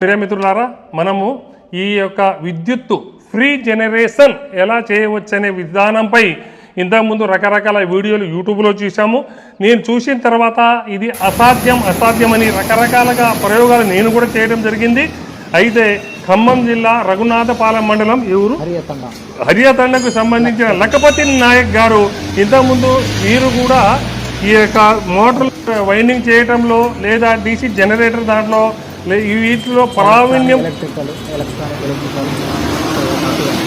ప్రియమిత్రులారా మనము ఈ యొక్క విద్యుత్తు ఫ్రీ జనరేషన్ ఎలా చేయవచ్చనే విధానంపై ఇంతకుముందు రకరకాల వీడియోలు యూట్యూబ్లో చూసాము నేను చూసిన తర్వాత ఇది అసాధ్యం అసాధ్యమని రకరకాలుగా ప్రయోగాలు నేను కూడా చేయడం జరిగింది. అయితే ఖమ్మం జిల్లా రఘునాథపాలెం మండలం ఎవరు హరియతండ. హరియాతండకు సంబంధించిన లఖపతి నాయక్ గారు ఇంతకుముందు వీరు కూడా ఈ యొక్క మోటార్ వైండింగ్ చేయటంలో లేదా డీసీ జనరేటర్ దాంట్లో వీటిలో ప్రావీణ్యం ఎలక్ట్రికల్ ఎలక్ట్రానిక్ ఎలక్ట్రికల్.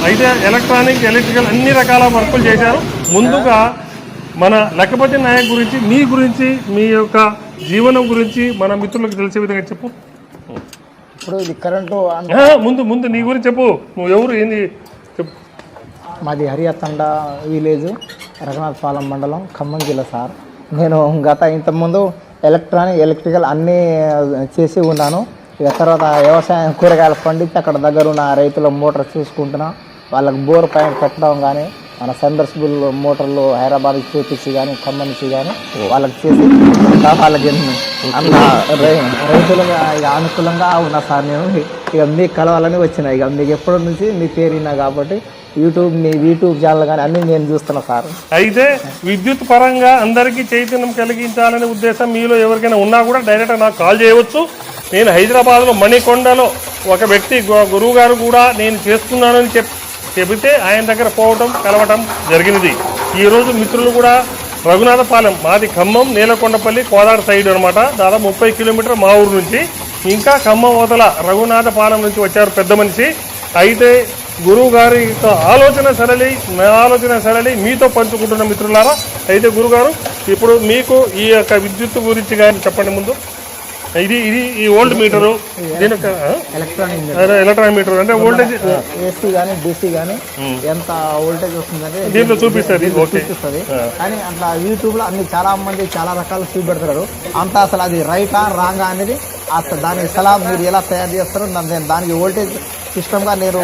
అయితే ఎలక్ట్రానిక్ ఎలక్ట్రికల్ అన్ని రకాల వర్కులు చేశారు. ముందుగా మన లఖపతి నాయక్ గురించి మీ గురించి మీ యొక్క జీవనం గురించి మన మిత్రులకు తెలిసే విధంగా చెప్పు. ఇప్పుడు ఇది కరెంటు ముందు ముందు నీ గురించి చెప్పు. నువ్వు ఎవరు ఏంది? చెప్పు. మాది హరియతండ విలేజ్ రఘునాథపాలెం మండలం ఖమ్మం జిల్లా సార్. నేను గత ఇంతకుముందు ఎలక్ట్రానిక్ ఎలక్ట్రికల్ అన్నీ చేసి ఉన్నాను. ఇక తర్వాత వ్యవసాయం కూరగాయలు పండించి అక్కడ దగ్గర ఉన్న రైతుల మోటార్ చూసుకుంటున్నాం వాళ్ళకి బోర్ పైన పెట్టడం కానీ మన సందర్శబుల్ మోటార్లు హైదరాబాద్కి చూపించి కానీ ఖమ్మం నుంచి కానీ వాళ్ళకి చేసి వాళ్ళకి రైతులు ఇక అనుకూలంగా ఉన్నా సార్ నేను. ఇక మీకు కలవాలని వచ్చిన. ఇక మీకు ఎప్పటి నుంచి మీ పేరు విన్నా కాబట్టి యూట్యూబ్ మీ యూట్యూబ్ ఛానల్ కానీ అన్నీ నేను చూస్తున్నా సార్. అయితే విద్యుత్ పరంగా అందరికీ చైతన్యం కలిగించాలనే ఉద్దేశం మీలో ఎవరికైనా ఉన్నా కూడా డైరెక్ట్ నాకు కాల్ చేయవచ్చు. నేను హైదరాబాద్లో మణికొండలో ఒక వ్యక్తి గు- గురువు గారు కూడా నేను చేస్తున్నానని చెప్ చెబితే ఆయన దగ్గర పోవటం కలవటం జరిగినది. ఈరోజు మిత్రులు కూడా రఘునాథపాలెం మాది ఖమ్మం నీలకొండపల్లి కోదాడ సైడ్ అనమాట దాదాపు ముప్పై కిలోమీటర్ మా ఊరు నుంచి. ఇంకా ఖమ్మం వదల రఘునాథపాలెం నుంచి వచ్చారు పెద్ద మనిషి. అయితే గురువు గారి ఆలోచన సరళి నా ఆలోచన సరళి మీతో పంచుకుంటున్న మిత్రులారా అయితే గురుగారు ఇప్పుడు మీకు ఈ యొక్క విద్యుత్ గురించి కానీ చెప్పండి ముందు. ఇది ఇది ఈ ఓల్డ్ మీటరు దీని యొక్క ఎలక్ట్రానిక్ మీటర్. అంటే ఓల్టేజ్ ఏసీ కానీ డీసీ కానీ ఎంత వోల్టేజ్ వస్తుందంటే దీంట్లో చూపిస్తుంది చూపిస్తుంది. కానీ అట్లా యూట్యూబ్లో అన్ని చాలా మంది చాలా రకాలు చూపెడతారు. అంత అసలు అది రైటా రాంగా అనేది అసలు దాని సలహా మీరు ఎలా తయారు చేస్తారో దానికి వోల్టేజ్ సిస్టమ్గా నేను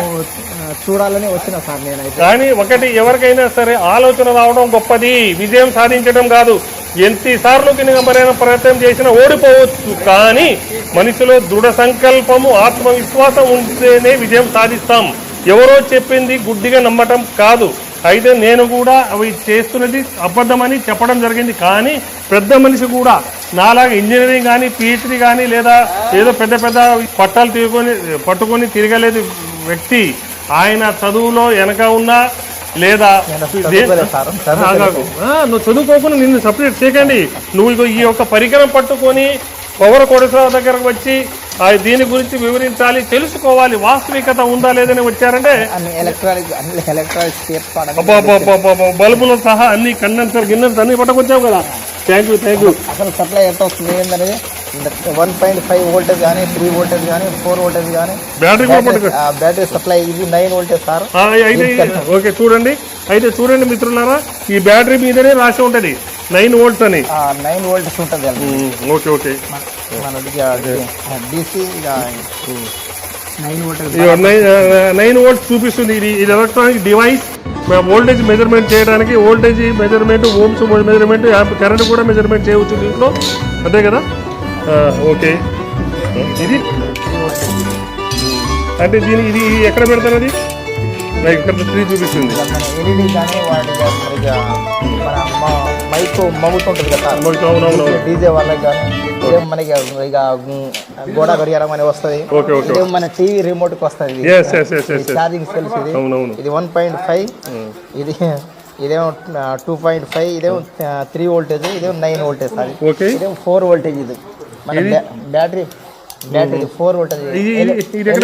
చూడాలని వచ్చిన సార్ నేనైతే. కానీ ఒకటి ఎవరికైనా సరే ఆలోచన రావడం గొప్పది. విజయం సాధించడం కాదు. ఎన్నిసార్లు కినగమరైన ప్రయత్నం చేసినా ఓడిపోవచ్చు. కానీ మనిషిలో దృఢ సంకల్పము ఆత్మవిశ్వాసం ఉంటేనే విజయం సాధిస్తాం. ఎవరో చెప్పింది గుడ్డిగా నమ్మటం కాదు. అయితే నేను కూడా అవి చేస్తున్నది అబద్ధమని చెప్పడం జరిగింది. కానీ పెద్ద మనిషి కూడా నాలాగా ఇంజనీరింగ్ కానీ పిహెచ్డి కానీ లేదా ఏదో పెద్ద పెద్ద పట్టాలు తీసుకొని పట్టుకొని తిరగలేదు వ్యక్తి ఆయన చదువులో వెనక ఉన్నా లేదా నువ్వు చదువుకోకుండా నిన్ను సపరేట్ చేయకండి. నువ్వు ఈ యొక్క పరికరం పట్టుకొని పవర్ కోటేశ్వరరావు దగ్గరకు వచ్చి దీని గురించి వివరించాలి తెలుసుకోవాలి వాస్తవికత ఉందా లేదని వచ్చారంటే బల్బులు సహా అన్ని కండెన్సర్ గిన్నెన్స్ అన్ని పట్టుకొచ్చావు కదా. థ్యాంక్ యూ థ్యాంక్ యూ అసలు సప్లై ఎంత వస్తుంది ఏంటనేది వన్ పాయింట్ ఫైవ్ వోల్టేజ్ కానీ త్రీ వోల్టేజ్ కానీ ఫోర్ వోల్టేజ్ కానీ బ్యాటరీ బ్యాటరీ సప్లై ఇది నైన్ వోల్టేజ్ సార్ ఓకే చూడండి. అయితే చూడండి మిత్రులారా ఈ బ్యాటరీ మీదనే రాసి ఉంటది. నైన్ వోల్ట్స్ అని? నైన్ వోల్టేజ్ ఉంటుంది okay okay. DC nine volts చూపిస్తుంది. ఇది ఇది ఎలక్ట్రానిక్ డివైస్ వోల్టేజ్ మెజర్మెంట్ చేయడానికి voltage measurement ohms measurement current కూడా మెజర్మెంట్ చేయవచ్చు దీంట్లో. అంతే కదా? ఓకే. ఇది? అంటే దీని ఇది ఎక్కడ పెడతారు అది? ఇక్కడ త్రీ చూపిస్తుంది. మన మైక్ కదా డీజే వాళ్ళకి కానీ ఇదేం మనకి ఇక గోడ గడియారం అని వస్తుంది. ఇదేం మన టీవీ రిమోట్కి వస్తుంది ఛార్జింగ్ సెల్స్ ఇది. ఇది వన్ పాయింట్ ఫైవ్ ఇది ఇదేమో టూ పాయింట్ ఫైవ్ ఇదేమో త్రీ వోల్టేజ్ ఇదేమో నైన్ వోల్టేజ్ సార్ ఇదేమో ఫోర్ వోల్టేజ్ ఇది మన బ్యా- బ్యాటరీ బ్యాటరీ ఫోర్ ఎక్కడ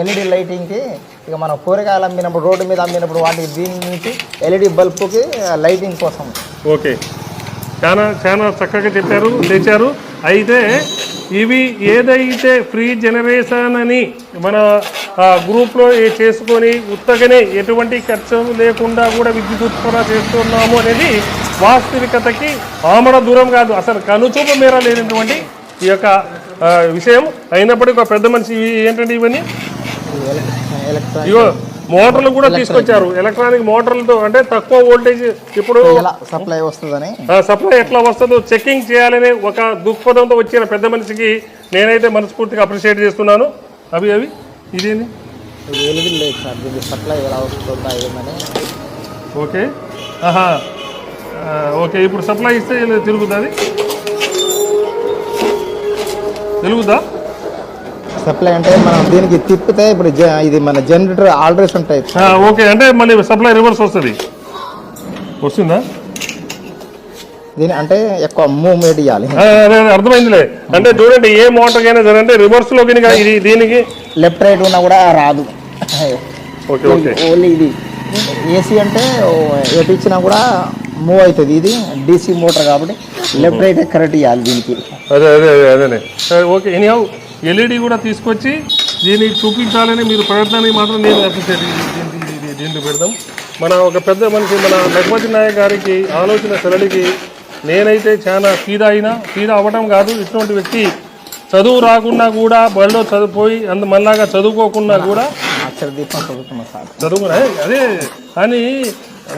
ఎల్ఈడి లైటింగ్కి ఇక మనం కూరగాయలు అమ్మినప్పుడు రోడ్డు మీద అమ్మినప్పుడు వాటికి దీని నుంచి ఎల్ఈడి బల్బుకి లైటింగ్ కోసం. ఓకే. చాలా చాలా చక్కగా చెప్పారు తెచ్చారు. అయితే ఇవి ఏదైతే ఫ్రీ జనరేషన్ అని మన గ్రూప్లో చేసుకొని ఉత్తగానే ఎటువంటి ఖర్చు లేకుండా కూడా విద్యుత్ ఉత్పత్తి చేస్తున్నాము అనేది వాస్తవికతకి ఆమడ దూరం కాదు. అసలు కనుచూపు మేర లేనటువంటి ఈ యొక్క విషయం అయినప్పటికీ ఒక పెద్ద మనిషి ఏంటంటే ఇవన్నీ? ఇగో మోటార్లు కూడా తీసుకొచ్చారు. ఎలక్ట్రానిక్ మోటార్లతో అంటే తక్కువ వోల్టేజ్ ఇప్పుడు సప్లై వస్తుందని? సప్లై ఎట్లా వస్తుందో చెకింగ్ చేయాలనే ఒక దృక్పథంతో వచ్చిన పెద్ద మనిషికి నేనైతే మనస్ఫూర్తిగా అప్రిషియేట్ చేస్తున్నాను. అవి అవి ఇదేంది? సప్లై ఎలా వస్తుందా ఏమని? ఓకే. ఆహా. ఓకే ఇప్పుడు సప్లై ఇస్తే తిరుగుతుంది. తిరుగుదా సప్లై అంటే మనం దీనికి తిప్పితే ఇప్పుడు ఇది మన జనరేటర్ ఆల్రెడీ ఉంటాయి. ఓకే. అంటే మళ్ళీ సప్లై రివర్స్ వస్తుంది. వస్తుందా? దీని అంటే ఎక్కువ మూవ్మెంట్ ఇవ్వాలి అర్థమైందిలే. అంటే చూడండి ఏ మోటార్ అయినా సరే అంటే రివర్స్లో ఇది దీనికి లెఫ్ట్ రైట్ ఉన్నా కూడా రాదు. Okay okay. ఓన్లీ ఇది. ఏసీ అంటే ఎటు ఇచ్చినా కూడా మూవ్ అవుతుంది. ఇది డీసీ మోటార్ కాబట్టి లెఫ్ట్ రైట్ కరెక్ట్ ఇవ్వాలి దీనికి. అదే అదే అదే అదేనే. ఓకే. ఎనీహౌ ఎల్ఈడి కూడా తీసుకొచ్చి దీన్ని చూపించాలని మీరు ప్రయత్నాన్ని మాత్రం నేను అప్రిషియేట్ దీంట్లో పెడదాం. మన ఒక పెద్ద మనిషి మన లక్ష్మతి నాయక్ గారికి ఆలోచన సరళికి నేనైతే చాలా ఫీదా అయినా ఫీదా అవ్వడం కాదు. ఇటువంటి వ్యక్తి చదువు రాకుండా కూడా బడిలో చదువుపోయి అంత మళ్ళాగా చదువుకోకుండా కూడా చదువుకున్నా అదే. కానీ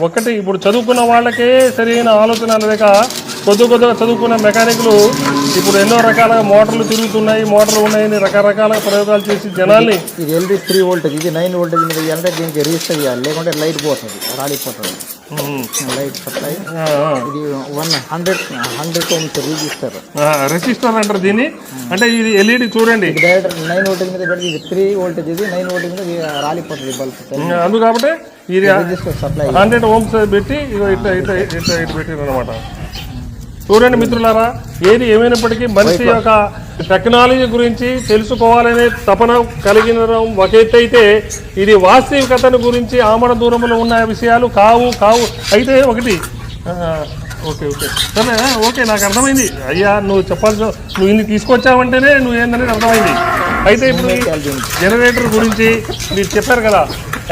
ఒకటి ఇప్పుడు చదువుకున్న వాళ్ళకే సరైన ఆలోచన లేక కొద్ది కొద్దిగా చదువుకున్న మెకానిక్లు ఇప్పుడు ఎన్నో రకాల మోటార్లు తిరుగుతున్నాయి మోటార్లు ఉన్నాయని రకరకాల ప్రయోగాలు చేసి జనాల్ని ఇది ఎల్ఈడి త్రీ వోల్టేజ్ ఇది నైన్ వోల్టేజ్ మీద ఎంత దీనికి రిజిస్టర్ చేయాలి. లేకుంటే లైట్ పోతుంది రాలిపోతుంది. లైట్ సప్లై ఇది one hundred hundred ohms register resistor అంటారు దీన్ని? అంటే ఇది ఎల్ఈడి చూడండి. డైరెక్ట్ నైన్ వోల్టేజ్ మీద పెడితే ఇది త్రీ వోల్టేజ్ ఇది నైన్ వోల్టేజ్ మీద రాలిపోతుంది బల్బ్ అందు కాబట్టి ఇది సప్లై హండ్రెడ్ ఓమ్స్ పెట్టి ఇట్లా ఇట్లా ఇట్లా ఇట్లా పెట్టారు అనమాట చూడండి మిత్రులారా ఏది ఏమైనప్పటికీ మనిషి యొక్క టెక్నాలజీ గురించి తెలుసుకోవాలనే తపన కలిగిన ఒక ఎత్తు అయితే ఇది వాస్తవికతను గురించి ఆమడ దూరంలో ఉన్న విషయాలు కావు కావు. అయితే ఒకటి ఓకే ఓకే. సరే ఓకే నాకు అర్థమైంది. అయ్యా నువ్వు చెప్పాల్సిన నువ్వు ఇన్ని తీసుకొచ్చావంటేనే నువ్వు ఏందనేది అర్థమైంది. అయితే ఇప్పుడు జనరేటర్ గురించి మీరు చెప్పారు కదా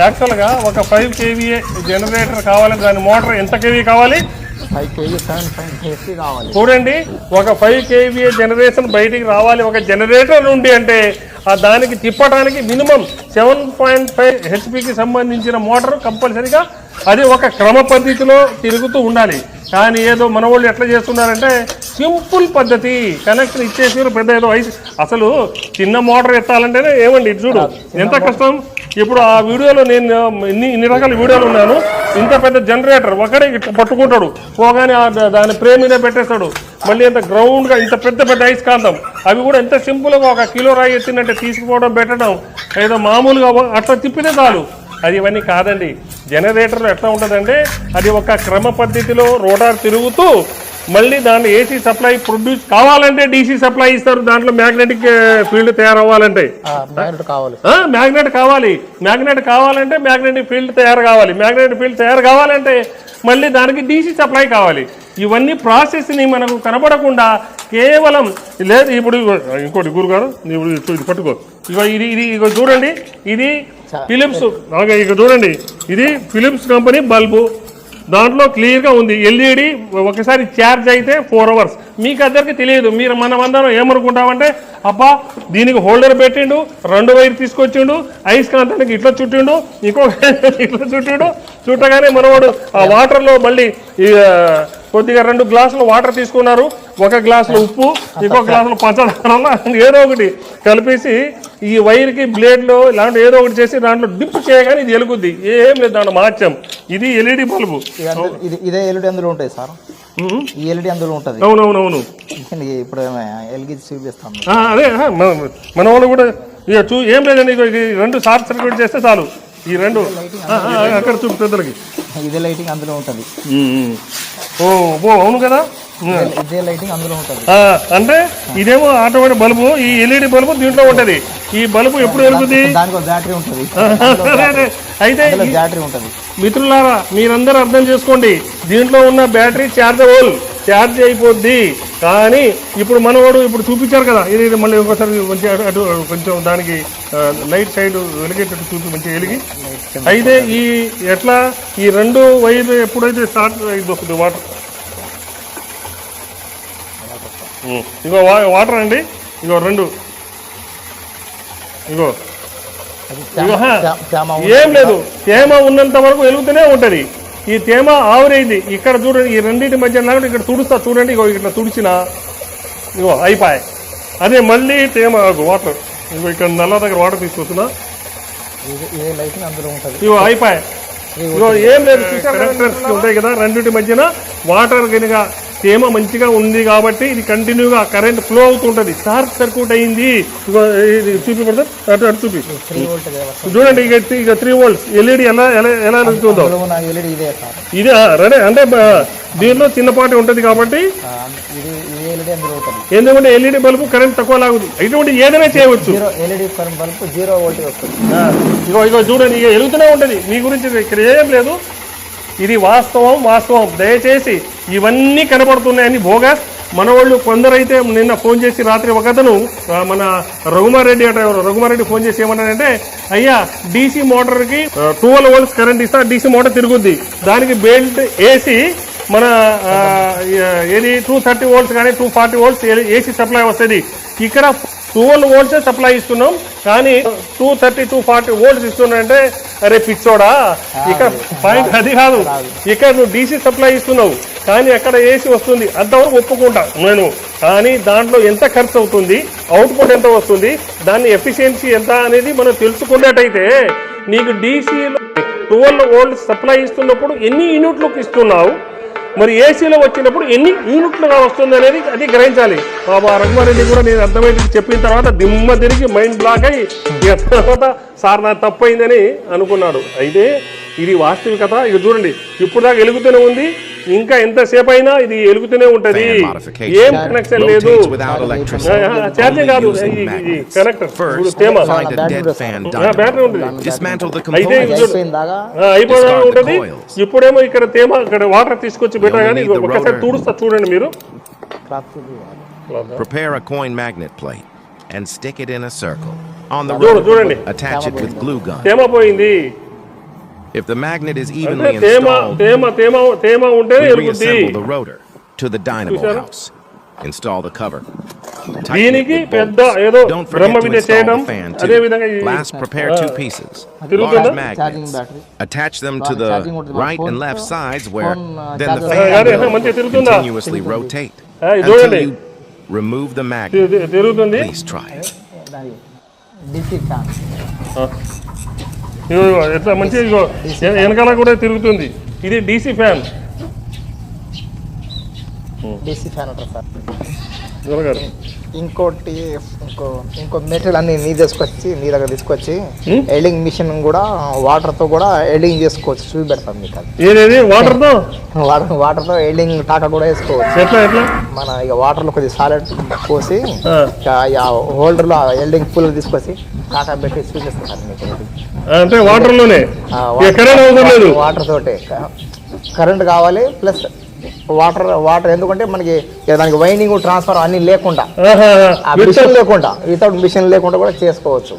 యాక్చువల్గా ఒక ఫైవ్ కేవీఏ జనరేటర్ కావాలి దాని మోటార్ ఎంత కేవీ కావాలి? Five KG seven point KG కావాలి. చూడండి ఒక ఫైవ్ కేవీఏ జనరేషన్ బయటికి రావాలి. ఒక జనరేటర్ నుండి అంటే ఆ దానికి తిప్పడానికి మినిమం సెవెన్ పాయింట్ ఫైవ్ హెచ్పికి సంబంధించిన మోటార్ కంపల్సరీగా అది ఒక క్రమ పద్ధతిలో తిరుగుతూ ఉండాలి. కానీ ఏదో మన వాళ్ళు ఎట్లా చేస్తున్నారంటే సింపుల్ పద్ధతి. కనెక్షన్ ఇచ్చేసి పెద్ద ఏదో అసలు చిన్న మోటార్ ఎత్తాలంటేనే ఏమండి? ఇది చూడు ఎంత కష్టం? ఇప్పుడు ఆ వీడియోలో నేను ఇన్ని ఇన్ని రకాల వీడియోలు ఉన్నాను. ఇంత పెద్ద జనరేటర్ ఒకడే పట్టుకుంటాడు. పోగానే ఆ దాని ప్రేమ్ మీద పెట్టేస్తాడు. మళ్ళీ ఇంత గ్రౌండ్గా ఇంత పెద్ద పెద్ద అయస్కాంతం అవి కూడా ఎంత సింపుల్గా ఒక కిలో రాయి ఎత్తినట్టే తీసుకుపోవడం పెట్టడం ఏదో మామూలుగా అట్లా తిప్పితే చాలు. అది ఇవన్నీ కాదండి. జనరేటర్లు ఎట్లా ఉంటుందంటే అది ఒక క్రమ పద్ధతిలో రోటార్ తిరుగుతూ మళ్ళీ దాంట్లో ఏసీ సప్లై ప్రొడ్యూస్ కావాలంటే డీసీ సప్లై ఇస్తారు. దాంట్లో మ్యాగ్నెటిక్ ఫీల్డ్ తయారవ్వాలంటే. మ్యాగ్నెట్ కావాలి. మ్యాగ్నెట్ కావాలి. మ్యాగ్నెట్ కావాలంటే మ్యాగ్నెటిక్ ఫీల్డ్ తయారు కావాలి. మ్యాగ్నెటిక్ ఫీల్డ్ తయారు కావాలంటే మళ్ళీ దానికి డీసీ సప్లై కావాలి. ఇవన్నీ ప్రాసెస్ని మనకు కనపడకుండా కేవలం లేదు ఇప్పుడు ఇంకోటి గురుగారు ఇప్పుడు ఇది పట్టుకో. ఇగో ఇది ఇది ఇగో చూడండి. ఇది ఫిలిప్స్ ఇక చూడండి. ఇది ఫిలిప్స్ కంపెనీ బల్బు దాంట్లో క్లియర్గా ఉంది. ఎల్ఈడి ఒకసారి ఛార్జ్ అయితే ఫోర్ అవర్స్ మీకు అందరికి తెలియదు. మీరు మనం అందరం ఏమనుకుంటామంటే అబ్బా దీనికి హోల్డర్ పెట్టిండు రెండు వైర్ తీసుకొచ్చిండు అయస్కాంతానికి ఇట్లా చుట్టిండు ఇంకో ఇట్లా చుట్టిండు చుట్టగానే మనవాడు ఆ వాటర్లో మళ్ళీ కొద్దిగా రెండు గ్లాసులు వాటర్ తీసుకున్నారు. ఒక గ్లాసులో ఉప్పు ఇంకో గ్లాసులో పంచదార ఏదో ఒకటి కలిపేసి ఈ వైర్కి బ్లేడ్లో ఇలాంటి ఏదో ఒకటి చేసి దాంట్లో డిప్ చేయగానే ఇది ఎలుగుద్ది ఏం లేదు దాంట్లో మార్చాం. ఇది ఎల్ఈడి బల్బు. ఇది ఎల్ఈడి అందులో ఉంటుంది సార్. ఈ ఎల్ఈడి అందులో ఉంటుంది. అవునవునవును. ఇప్పుడు ఎల్ఈడి చూపిస్తాం ఆ, అదే మన- వాళ్ళు కూడా ఇక చూ ఏం లేదండి ఇది రెండు షార్ట్ సర్క్యూట్ చేస్తే చాలు. ఈ రెండు అక్కడ చూపు పెద్దలకి. ఇదే లైటింగ్ అందులో ఉంటుంది. ఓ ఓ అవును కదా? ఇదే లైటింగ్ అందులో ఉంటుంది. ఆ, అంటే ఇదేమో ఆటోమేటిక్ బల్బు ఈ ఎల్ఈడి బల్బు దీంట్లో ఉంటది. ఈ బల్బు ఎప్పుడు వెలుగుతుంది దానికి బ్యాటరీ ఉంటుంది. అయితే బ్యాటరీ ఉంటుంది. మిత్రులారా మీరందరూ అర్థం చేసుకోండి. దీంట్లో ఉన్న బ్యాటరీ ఛార్జబుల్ ఛార్జ్ అయిపోద్ది. కానీ ఇప్పుడు మనవాడు ఇప్పుడు చూపించారు కదా ఇది మళ్ళీ ఒకసారి కొంచెం అటు కొంచెం దానికి లైట్ సైడ్ వెలిగేటట్టు చూపి మంచిగా వెలిగి. అయితే ఈ ఎట్లా ఈ రెండు వైర్ ఎప్పుడైతే స్టార్ట్ అయిపోతుంది వాటర్? ఇగో వా- వాటర్ అండి. ఇగో రెండు. ఇగో. ఏం లేదు. తేమ ఉన్నంత వరకు వెలుగుతూనే ఉంటది. ఈ తేమ ఆవిరైంది. ఇక్కడ చూడండి ఈ రెండింటి మధ్య లాగా ఇక్కడ తుడుస్తా చూడండి. ఇగో ఇట్లా తుడిచిన ఇగో అయిపోయి అదే మళ్ళీ తేమ వాటర్. ఇగో ఇక్కడ నల్ల దగ్గర వాటర్ తీసుకొస్తున్నా. ఇది ఏ లైట్ అందులో ఉంటుంది. ఇగో అయిపోయాయి. ఇగో ఏం లేదు. కరెక్టర్స్ ఉంటాయి కదా. రెండింటి మధ్యన వాటర్ కనుక తేమ మంచిగా ఉంది కాబట్టి ఇది కంటిన్యూగా కరెంట్ ఫ్లో అవుతుంటది. షార్ట్ సర్క్యూట్ అయింది. ఇది చూపి అటు అటు చూపి. చూడండి ఇక ఇక త్రీ వోల్ట్స్ ఎల్ఈడి ఎలా ఎలా ఎలా అందులో ఉన్న ఎల్ఈడి ఇదే రెడీ. అంటే దీనిలో చిన్నపాటి ఉంటది కాబట్టి ఉంటుంది ఎందుకంటే ఎల్ఈడి బల్బు కరెంట్ తక్కువ లాగుతుంది. ఇటువంటి ఏదైనా చేయవచ్చు. ఇగో ఇగో చూడండి ఇక వెలుగుతూనే ఉంటుంది. మీ గురించి ఇక్కడ ఏం లేదు. ఇది వాస్తవం వాస్తవం. దయచేసి ఇవన్నీ కనబడుతున్నాయని బోగస్ మన వాళ్ళు కొందరైతే నిన్న ఫోన్ చేసి రాత్రి ఒకతను మన రఘుమారెడ్డి అట రఘుమారెడ్డి ఫోన్ చేసి ఏమన్నాడంటే అయ్యా డీసీ మోటార్కి ట్వెల్వ్ వోల్ట్స్ కరెంట్ ఇస్తా డీసీ మోటార్ తిరుగుద్ది. దానికి బెల్ట్ వేసి మన ఏది? టూ థర్టీ వోల్ట్స్ కానీ two forty volts AC supply వస్తుంది. ఇక్కడ ట్వెల్వ్ వోల్ట్సే సప్లై ఇస్తున్నాం. కానీ two thirty two forty volts ఇస్తున్నాయంటే అరే పిచ్చోడా ఇక్కడ పాయింట్ అది కాదు. ఇక్కడ నువ్వు డీసీ సప్లై ఇస్తున్నావు కానీ అక్కడ ఏసీ వస్తుంది అంతవరకు ఒప్పుకుంటా నేను. కానీ దాంట్లో ఎంత ఖర్చు అవుతుంది అవుట్పుట్ ఎంత వస్తుంది దాని ఎఫిషియన్సీ ఎంత అనేది మనం తెలుసుకున్నట్టయితే నీకు డీసీలో ట్వెల్వ్ వోల్ట్ సప్లై ఇస్తున్నప్పుడు ఎన్ని యూనిట్లకు ఇస్తున్నావు? మరి ఏసీలో వచ్చినప్పుడు ఎన్ని యూనిట్లుగా వస్తుంది అనేది అది గ్రహించాలి. బాబా రఘుమారెడ్డి కూడా నేను అర్థమైంది. చెప్పిన తర్వాత దిమ్మ తిరిగి మైండ్ బ్లాక్ అయ్యి తర్వాత సార్ నాకు తప్పైందని అనుకున్నాడు. అయితే ఇది వాస్తవికత ఇది చూడండి ఇప్పుడు దాకా వెలుగుతూనే ఉంది. ఇంకా ఎంతసేపు అయినా ఇది వెలుగుతూనే ఉంటది. ఏం కనెక్షన్ లేదు. ఛార్జింగ్ కాదు. ఉంటది. ఇప్పుడేమో ఇక్కడ తేమ ఇక్కడ వాటర్ తీసుకొచ్చి పెట్టా కానీ ఒకసారి తుడుస్తా చూడండి మీరు. Prepare a coin magnet plate and stick it in a circle. On the road, attach it with glue gun. తేమ పోయింది If the magnet is అంటే evenly తేమ installed, తేమ తేమ తేమ ఉంటేనే we ఎలుగుద్ది reassemble the rotor to the dynamo చూసారా? house. Install the cover. Tighten it దీనికి with పెద్ద bolts. ఏదో Don't Brahma forget to Vidya install చేయడం the fan అదే too. విధంగా ఈ- Last, prepare two pieces. తిరుగుతుందా? Large charging magnets. Battery Attach them to Phone the charging ఉంటుంది. right and Phone left తో sides where phone, uh, then the charger. అదే, fan మంచిగా will తిరుగుతుందా? continuously rotate ఆ, ఇది until చూడండి. you remove the తి- magnet. తి- తిరుగుతుంది Please try it. దాని డిసి ఫ్యాన్ ఆ. ఎట్లా ఇగో వె- వెనకాల కూడా తిరుగుతుంది. ఇది డీసీ ఫ్యాన్ డిసి ఫ్యాన్ అంటారు సార్. ఇంకోటి ఇంకో ఇంకో మెటీరియల్ అన్ని నీ తీసుకొచ్చి నీ దగ్గర తీసుకొచ్చి? ఎల్డింగ్ మిషన్ కూడా వాటర్తో కూడా ఎల్డింగ్ చేసుకోవచ్చు చూపెడతాం మీకు అది. వాటర్తో? వాటర్ వాటర్తో ఎల్డింగ్ టాటా కూడా వేసుకోవచ్చు. ఎట్లా ఎట్లా? మన ఇక వాటర్లో కొద్దిగా సాలెడ్ పోసి. హోల్డర్లో ఎల్డింగ్ ఫుల్ తీసుకొచ్చి టాటా పెట్టి చూపిస్తారు మీకు అంటే వాటర్లోనే? వాటర్ తోటే. కరెంట్ కావాలి ప్లస్ వాటర్ వాటర్ ఎందుకంటే మనకి దానికి వైండింగ్ ట్రాన్స్ఫర్ అన్ని లేకుండా. మిషన్ లేకుండా వితౌట్ మిషన్ లేకుండా కూడా చేసుకోవచ్చు.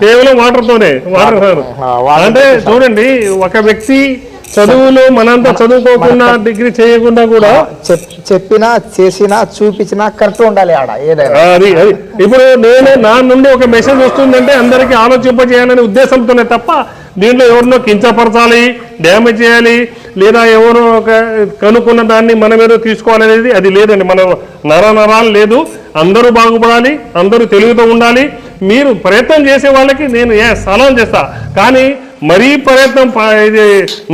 కేవలం వాటర్ తోనే వాటర్ అంటే చూడండి ఒక వ్యక్తి చదువులు మనంతా చదువుకోకుండా డిగ్రీ చేయకుండా కూడా చెప్- చెప్పినా చేసినా చూపించినా కరెక్ట్ ఉండాలి ఆడ ఏదైనా. అది అది. ఇప్పుడు నేను నా నుండి ఒక మెసేజ్ వస్తుందంటే అందరికీ ఆలోచింపజేయాలనే ఉద్దేశంతోనే తప్ప దీంట్లో ఎవరినో కించపరచాలి డ్యామేజ్ చేయాలి లేదా ఎవరో ఒక కనుక్కున్న దాన్ని మనం ఏదో తీసుకోవాలనేది అది లేదండి. మన నర నరాలు లేదు. అందరూ బాగుపడాలి అందరూ తెలివితో ఉండాలి. మీరు ప్రయత్నం చేసే వాళ్ళకి నేను ఏ సలహా చేస్తా. కానీ మరీ ప్రయత్నం ఇది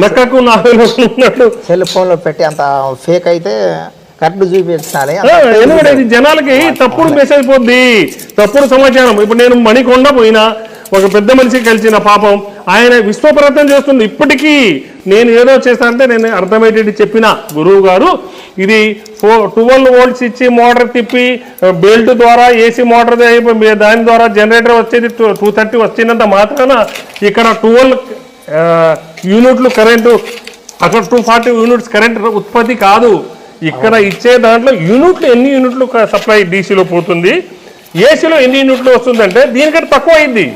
నక్కకు నాలుగు ఉన్నట్టు. సెల్ ఫోన్లో పెట్టి అంత ఫేక్ అయితే కరెక్ట్ చూపించాలి. ఎందుకంటే జనాలకి తప్పుడు మెసేజ్ పోద్ది తప్పుడు సమాచారం. ఇప్పుడు నేను మణికొండ పోయినా ఒక పెద్ద మనిషి కలిసిన పాపం ఆయన విశ్వప్రయత్నం చేస్తుంది. ఇప్పటికీ నేను ఏదో చేస్తానంటే నేను అర్థమయ్యేటి చెప్పిన గురువు గారు ఇది ఫో ట్వెల్వ్ వోల్ట్స్ ఇచ్చి మోటార్ తిప్పి బెల్ట్ ద్వారా ఏసీ మోటార్ దాని ద్వారా జనరేటర్ వచ్చేది టూ థర్టీ వచ్చినంత మాత్రాన ఇక్కడ ట్వెల్వ్ యూనిట్లు కరెంటు అక్కడ టూ ఫార్టీ యూనిట్స్ కరెంట్ ఉత్పత్తి కాదు. ఇక్కడ ఇచ్చే దాంట్లో యూనిట్లు ఎన్ని యూనిట్లు సప్లై డీసీలో పోతుంది ఏసీలో ఎన్ని యూనిట్లు వస్తుందంటే దీనికంటే తక్కువ అయింది.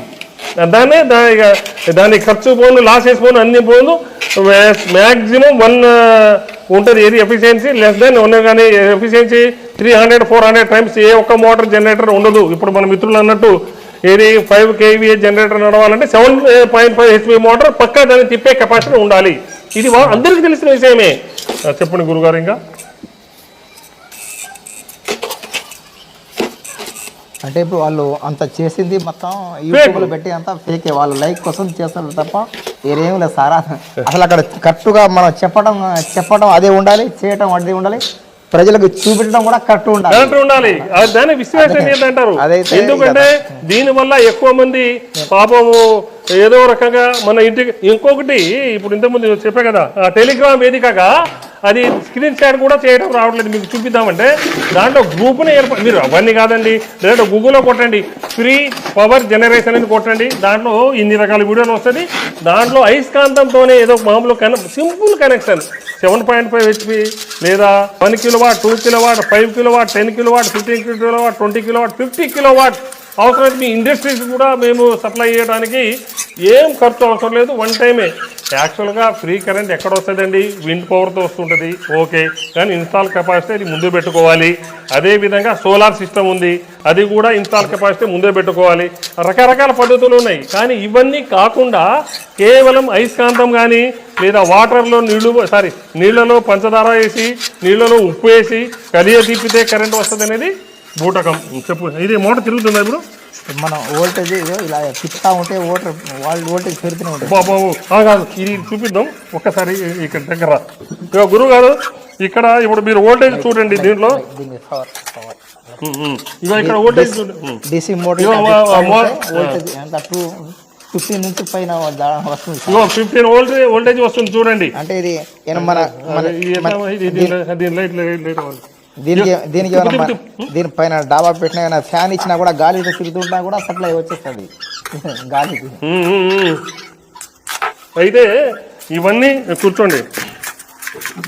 దాన్ని దాని ఇక దాని ఖర్చు పోను లాసెస్ పోను అన్ని పోను. మ్యాక్సిమం వన్ ఉంటుంది ఏది ఎఫిషియన్సీ లెస్ దెన్ ఉన్న కానీ efficiency three hundred four hundred times ఏ ఒక్క మోటార్ జనరేటర్ ఉండదు. ఇప్పుడు మన మిత్రులు అన్నట్టు ఏది ఫైవ్ కేవీఏ జనరేటర్ నడవాలంటే seven point five HP motor పక్కా దాన్ని తిప్పే కెపాసిటీ ఉండాలి. ఇది వా- అందరికీ తెలిసిన విషయమే. చెప్పండి గురుగారు ఇంకా. అంటే ఇప్పుడు వాళ్ళు అంత చేసింది మొత్తం యూట్యూబ్లో పెట్టి అంతా ఫేక్ వాళ్ళు లైక్ కోసం చేస్తారు తప్ప వేరేం లేదు సార్. అసలు అక్కడ కరెక్ట్గా మనం చెప్పడం చెప్పడం అదే ఉండాలి చేయటం అదే ఉండాలి. ప్రజలకు చూపించడం కూడా కరెక్ట్ ఉండాలి. కరెక్ట్ ఉండాలి. విశ్లేషణ అంటారు అదైతే ఎందుకంటే దీని వల్ల ఎక్కువ మంది పాపము ఏదో రకంగా మన ఇంటికి ఇంకొకటి ఇప్పుడు ఇంతకుముందు చెప్పా కదా టెలిగ్రామ్ వేదికగా అది స్క్రీన్ షాట్ కూడా చేయడం రావట్లేదు. మీకు చూపిద్దామంటే దాంట్లో గ్రూప్ని ఏర్ప మీరు అవన్నీ కాదండి. లేదంటే గూగుల్లో కొట్టండి. ఫ్రీ పవర్ జనరేషన్ అని కొట్టండి. దాంట్లో ఇన్ని రకాల వీడియోలు వస్తుంది దాంట్లో అయస్కాంతంతోనే ఏదో మామూలు కన simple connection seven point five HP లేదా one kilowatt two kilowatt five kilowatt ten kilowatt fifteen kilo watt twenty kilowatt fifty kilo watt అవసరమైతే మీ ఇండస్ట్రీస్ కూడా మేము సప్లై చేయడానికి ఏం ఖర్చు అవసరం లేదు. వన్ టైమే యాక్చువల్గా ఫ్రీ కరెంట్ ఎక్కడ వస్తుందండి విండ్ పవర్తో వస్తుంటుంది. ఓకే కానీ ఇన్స్టాల్ కెపాసిటీ అది ముందే పెట్టుకోవాలి. అదేవిధంగా సోలార్ సిస్టమ్ ఉంది. అది కూడా ఇన్స్టాల్ కెపాసిటీ ముందే పెట్టుకోవాలి. రకరకాల పద్ధతులు ఉన్నాయి. కానీ ఇవన్నీ కాకుండా కేవలం ఐస్కాంతం కానీ లేదా వాటర్లో నీళ్ళు సారీ నీళ్ళలో పంచదార వేసి నీళ్ళలో ఉప్పు వేసి కలియ తిప్పితే కరెంట్ వస్తుంది అనేది బూటకం చెప్పు ఇది మోటార్ తిరుగుతుందా ఇప్పుడు మనం వోల్టేజ్ ఇదో ఇలా తిప్పుతా ఉంటే ఓటర్ వాళ్ళు వోల్టేజ్ పెరుగుతూనే ఉంటుంది బాబు కాదు ఇది చూపిద్దాం ఒక్కసారి ఇక్కడ దగ్గర ఇక గురువు గారు ఇక్కడ ఇప్పుడు మీరు వోల్టేజ్ చూడండి దీంట్లో. ఇగో ఇక్కడ ఉమ్. డీసీ మోటార్ వోల్టేజ్ ఎంత టూ ఫిఫ్టీన్ నుంచి పైన వస్తుంది ఫిఫ్టీన్ వోల్టేజ్ వోల్టేజ్ వస్తుంది చూడండి అంటే ఇది మన దీని లైట్ లైట్ లైట్. దీనికి దీనికి ఏమైనా మన- దీనిపైన డాబా పెట్టినా ఏమైనా ఫ్యాన్ ఇచ్చినా కూడా గాలి తిరుగుతుంటా కూడా సప్లై వచ్చేస్తుంది. గాలికి ఉమ్. అయితే ఇవన్నీ కూర్చోండి.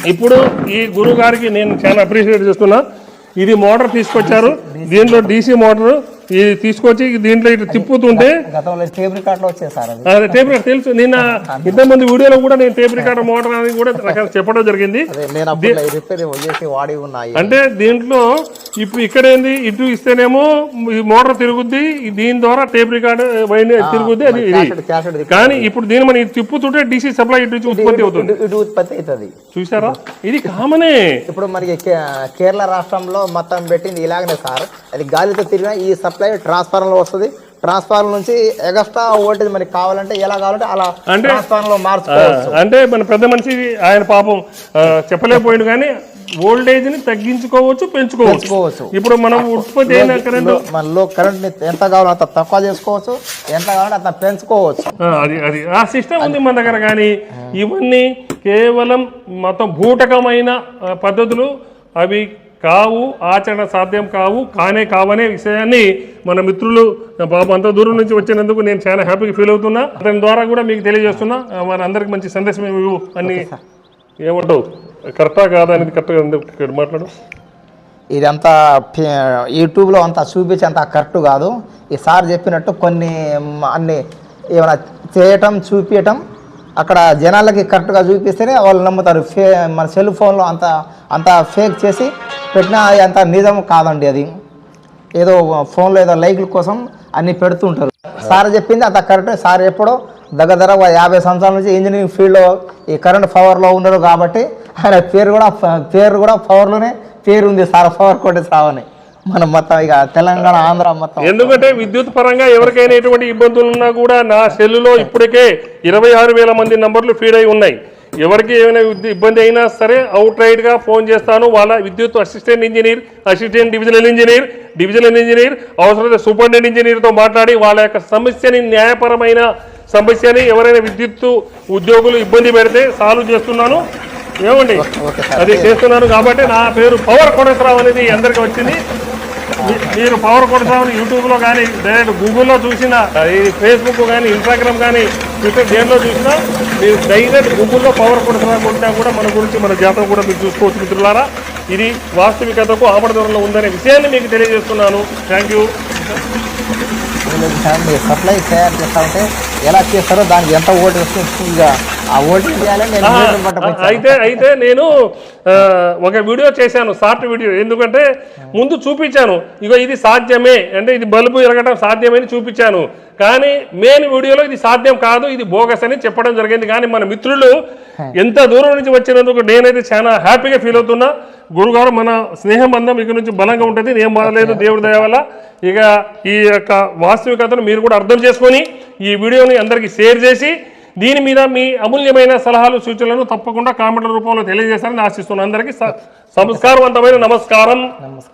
ఇప్పుడు ఈ గురువు గారికి నేను చాలా అప్రిషియేట్ చేస్తున్నా. ఇది మోటార్ తీసుకొచ్చారు. దీంట్లో డీసీ మోటార్ ఇది తీసుకొచ్చి దీంట్లో ఇటు తిప్పుతుంటే సార్ అది. టేప్ రికార్డ్ తెలుసు. నిన్న ఇంతమంది వీడియోలో కూడా నేను టేప్ రికార్డర్ మోటార్ అని కూడా చెప్పడం జరిగింది. అదే నేను అప్పుడు రిపేర్ చేసి వాడి ఉన్నాయి అంటే దీంట్లో ఇప్పుడు ఇక్కడ ఏంది ఇటు ఇస్తేనేమో ఈ మోటార్ తిరుగుద్ది. దీని ద్వారా టేప్ రికార్డ్ తిరుగుద్ది. అది ఇది. కానీ ఇప్పుడు దీన్ని మనం తిప్పుతుంటే డీసీ సప్లై ఇటు ఉత్పత్తి అవుతుంది. ఇటు- ఉత్పత్తి అవుతుంది. చూసారా ఇది కామనే. ఇప్పుడు మనకి కే- కేరళ రాష్ట్రంలో మొత్తం పెట్టింది ఇలాగనే సార్. అది గాలితో తిరిగిన ఈ సప్లై ట్రాన్స్ఫార్మర్లో వస్తుంది. ట్రాన్స్ఫార్మర్ నుంచి ఎగస్ట్రా వోల్టేజ్ మనకి కావాలంటే ఎలా కావాలంటే అలా ట్రాన్స్ఫార్మర్లో ఆ, మార్చుకోవచ్చు. అంటే మన పెద్ద మనిషి ఆయన పాపం చెప్పలేకపోయింది కానీ వోల్టేజ్ని తగ్గించుకోవచ్చు పెంచుకోవచ్చు. ఇప్పుడు మనం ఉత్పత్తి అయిన కరెంట్ లో- మన లో కరెంట్ ఎంత కావాలో అంత తక్కువ చేసుకోవచ్చు ఎంత కావాలంటే అంత పెంచుకోవచ్చు. అది అది. ఆ సిస్టమ్ ఉంది మన దగ్గర కానీ ఇవన్నీ కేవలం మొత్తం భూటకమైన పద్ధతులు. అవి కావు ఆచరణ సాధ్యం కావు కానే కావనే విషయాన్ని మన మిత్రులు బాబు అంత దూరం నుంచి వచ్చినందుకు నేను చాలా హ్యాపీగా ఫీల్ అవుతున్నా. అతని ద్వారా కూడా మీకు తెలియజేస్తున్నా. వారి అందరికి మంచి సందేశం ఇవ్వు అని ఏమంటావు? కరెక్టా కాదా అనేది కరెక్ట్గా మాట్లాడు. ఇదంతా యూట్యూబ్లో అంతా చూపించి అంత కరెక్ట్ కాదు. ఈ సార్ చెప్పినట్టు కొన్ని అన్ని ఏమైనా చేయటం చూపించటం అక్కడ జనాలకి కరెక్ట్గా చూపిస్తేనే వాళ్ళు నమ్ముతారు. ఫే మన సెల్ ఫోన్లో అంత అంత ఫేక్ చేసి పెట్టినా అది అంత నిజం కాదండి అది. ఏదో ఫోన్లో ఏదో లైక్ల కోసం అన్ని పెడుతుంటారు. సార్ చెప్పింది అంత కరెక్ట్. సార్ ఎప్పుడో దగ్గర దగ్గర యాభై సంవత్సరాల నుంచి ఇంజనీరింగ్ ఫీల్డ్లో ఈ కరెంట్ పవర్లో ఉన్నారు కాబట్టి ఆయన పేరు కూడా పేరు కూడా పవర్లోనే పేరు ఉంది సార్ పవర్ కొట్టే సావని మనం మొత్తం ఇక తెలంగాణ ఆంధ్ర మొత్తం ఎందుకంటే విద్యుత్ పరంగా ఎవరికైనా ఎటువంటి ఇబ్బందులు ఉన్నా కూడా నా సెల్లులో ఇప్పటికే ఇరవై ఆరు వేల మంది నంబర్లు ఫీడ్ అయి ఉన్నాయి. ఎవరికి ఏమైనా ఇబ్బంది అయినా సరే అవుట్ రైట్గా ఫోన్ చేస్తాను. వాళ్ళ విద్యుత్ assistant engineer assistant divisional engineer divisional engineer అవసరమైతే సూపరింటెండెంట్ ఇంజనీర్తో మాట్లాడి వాళ్ళ యొక్క సమస్యని న్యాయపరమైన సమస్యని ఎవరైనా విద్యుత్ ఉద్యోగులు ఇబ్బంది పెడితే సాల్వ్ చేస్తున్నాను. ఏమండి. అది చేస్తున్నాను కాబట్టి నా పేరు పవర్ కోటేశ్వరరావు అనేది అందరికీ వచ్చింది. మీరు పవర్ కొడతామని యూట్యూబ్లో కానీ డైరెక్ట్ గూగుల్లో చూసినా ఈ ఫేస్బుక్ కానీ ఇన్స్టాగ్రామ్ కానీ ట్విట్టర్ దేంట్లో చూసినా మీరు డైరెక్ట్ గూగుల్లో పవర్ కొడతామని కొట్టినా కూడా మన గురించి మన జాతర కూడా మీరు చూసుకోవచ్చు మిత్రులారా. ఇది వాస్తవికతకు ఆమడదూరంలో ఉందనే విషయాన్ని మీకు తెలియజేస్తున్నాను. థ్యాంక్ యూ సప్లై తయారు చేస్తా ఉంటే ఎలా చేస్తారో దానికి ఎంత ఓటు వస్తుంది ఇక ఆ ఓటు. అయితే అయితే నేను ఒక వీడియో చేశాను షార్ట్ వీడియో ఎందుకంటే ముందు చూపించాను ఇగో ఇది సాధ్యమే అంటే ఇది బల్బు ఎరగడం సాధ్యమని చూపించాను. కానీ మెయిన్ వీడియోలో ఇది సాధ్యం కాదు ఇది బోగస్ అని చెప్పడం జరిగింది. కానీ మన మిత్రులు ఎంత దూరం నుంచి వచ్చినందుకు నేనైతే చాలా హ్యాపీగా ఫీల్ అవుతున్నా. గురుగారు మన స్నేహం బంధం ఇక నుంచి బలంగా ఉంటుంది ఏం బాధలేదు దేవుడి దయ వల్ల. ఇక ఈ యొక్క వాస్తవికతను మీరు కూడా అర్థం చేసుకొని ఈ వీడియోని అందరికీ షేర్ చేసి దీని మీద మీ అమూల్యమైన సలహాలు సూచనలను తప్పకుండా కామెంట్ల రూపంలో తెలియజేస్తారని ఆశిస్తున్నాను. అందరికీ సంస్కారవంతమైన నమస్కారం. నమస్కారం.